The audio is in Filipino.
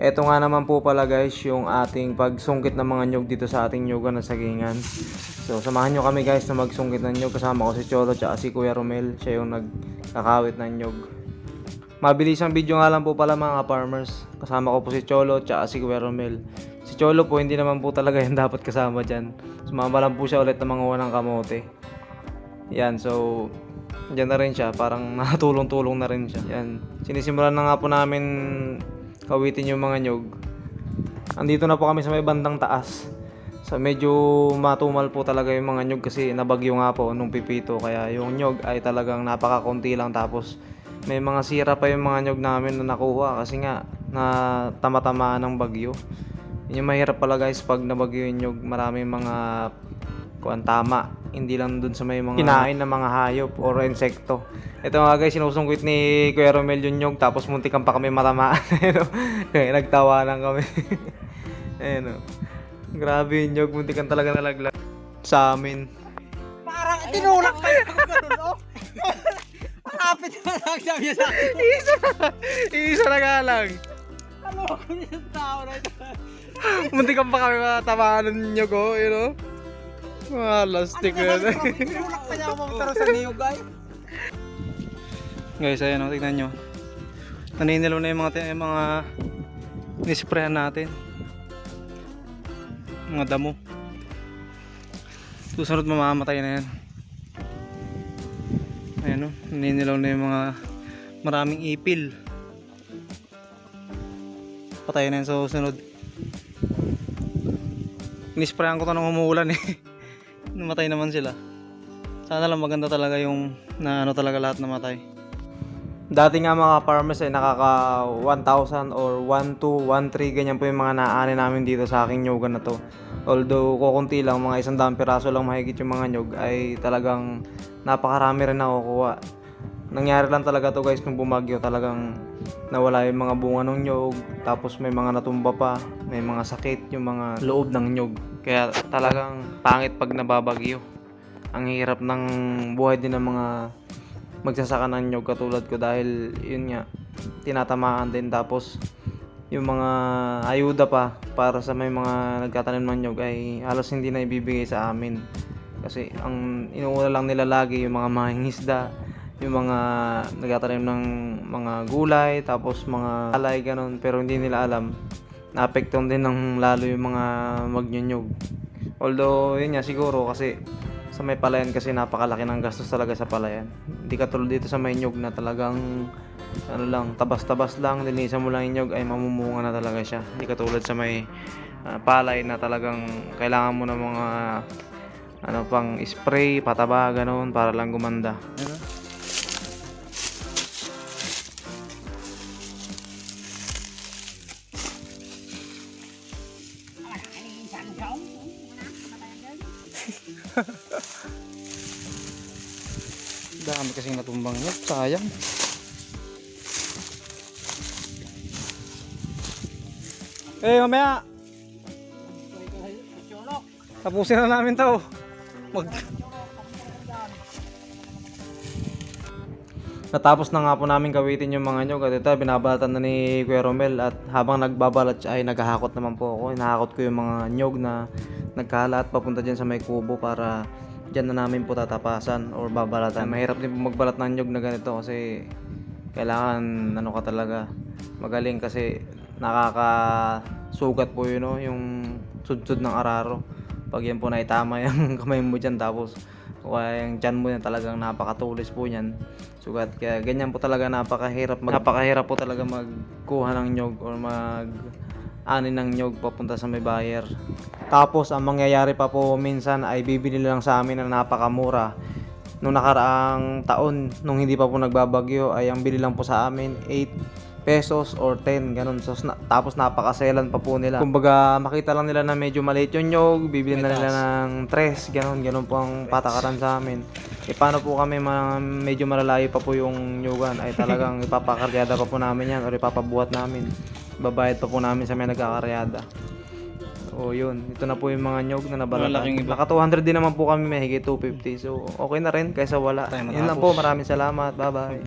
Eto nga naman po pala guys yung ating pagsungkit ng mga nyog dito sa ating nyugan na sagingan. So samahan nyo kami guys na magsungkit ng nyog kasama ko si Cholo at si Kuya Romel. Siya yung nagkakawit ng nyog. Mabilis ang video nga lang po pala mga farmers. Kasama ko po si Cholo at si Kuya Romel. Si Cholo po hindi naman po talaga yan dapat kasama dyan. Sumama lang po siya ulit ng mga unang kamote. Yan, so Diyan na rin siya, parang nakatulong-tulong na rin siya. Yan. Sinisimulan na nga po namin kawitin yung mga nyog. Andito na po kami sa may bandang taas. So medyo matumal po talaga yung mga nyog kasi nabagyo nga po nung pipito. Kaya yung nyog ay talagang napakakunti lang tapos may mga sira pa yung mga nyog namin na nakuha kasi nga na tama-tamaan ng bagyo. Yun yung mahirap pala guys pag nabagyo yung nyog. Maraming mga kuan tama hindi lang dun sa may mga kinain ng mga hayop or insekto ito nga guys sinusungkit ni Kuya Romel yung nyog tapos muntikan pa kami matamaan Ayun, oh. kaya nagtawanan kami ayun oh. grabe yung nyog muntikan talaga nalaglag sa amin Parang tinulak pa yung ganun, oh. Malapit na lang sabi niya sa akin. isa isa na nga lang Ano ko yung tao na ito? muntikan pa kami matamaan ng nyog oh you know mga lastik Ano na na Tinulak pa niya ako mamutaro sa niyo, guys. Guys, ayan o, tignan nyo. Naninilaw na yung mga, yung mga nisprayan natin. Mga damo. Susunod mamamatay na yan. Ayan o, naninilaw na yung mga maraming ipil. Patay na yan sa susunod. Nisprayan ko to nung umuulan eh. Namatay naman sila. Sana lang maganda talaga yung na ano talaga lahat namatay. Dati nga mga farmers ay nakaka 1,000 or 1, 2, 1, 3 ganyan po yung mga naani namin dito sa aking nyugan na to. Although kukunti lang, mga isang daang piraso lang mahigit yung mga nyug ay talagang napakarami rin nakukuha. Nangyari lang talaga to guys nung bumagyo. Talagang nawala yung mga bunga ng nyug tapos may mga natumba pa, may mga sakit yung mga loob ng nyug. Kaya talagang pangit pag nababagyo. Ang hirap ng buhay din ng mga magsasaka ng nyog katulad ko dahil yun nga tinatamaan din. Tapos yung mga ayuda pa para sa may mga nagtatanim ng nyog ay halos hindi na ibibigay sa amin. Kasi ang inuuna lang nila lagi yung mga mangingisda yung mga nagtatanim ng mga gulay tapos mga alay ganun pero hindi nila alam naapektuhan din ng lalo yung mga magnyunyog although yun nga siguro kasi sa may palayan kasi napakalaki ng gastos talaga sa palayan. Hindi katulad dito sa may nyug na talagang ano lang, tabas-tabas lang, linisan mo lang yung nyug ay mamumunga na talaga siya. Hindi katulad sa may ah, palay na talagang kailangan mo ng mga ano pang spray, pataba, ganoon para lang gumanda. Dami kasing natumbang nyug, sayang. Eh, mamaya, Tinulak. tapusin na namin to. Mag Natapos na nga po namin kawitin yung mga nyog at ito binabalatan na ni Kuya Romel at habang nagbabalat siya ay naghahakot naman po ako. Hinahakot ko yung mga nyog na nagkalat papunta dyan sa may kubo para dyan na namin po tatapasan or babalatan. Mahirap din po magbalat ng nyog na ganito kasi kailangan ano ka talaga magaling kasi nakakasugat po yun no, yung sudsud ng araro. Pag yan po naitama yung kamay mo dyan tapos kaya yung tiyan mo yan talagang napakatulis po yan. Sugat kaya ganyan po talaga napakahirap mag, napakahirap po talaga magkuha ng nyog or mag ani ng nyog papunta sa may buyer. Tapos ang mangyayari pa po minsan ay bibili lang sa amin na napakamura. Nung nakaraang taon, nung hindi pa po nagbabagyo, ay ang bili lang po sa amin 8 pesos or 10 ganun. So na, tapos napakaselan pa po nila. Kumbaga makita lang nila na medyo maliit yung nyog bibili na nila ng 3 ganun ganun po ang patakaran sa amin. E paano po kami ma- medyo malalayo pa po yung nyugan? Ay talagang ipapakaryada pa po namin yan or ipapabuhat namin. Babayad pa po namin sa may nagkakaryada. O yun. Ito na po yung mga nyog na nabalatan. Naka 200 din naman po kami mahigit 250 so okay na rin kaysa wala. Yun lang po. maraming salamat. Bye bye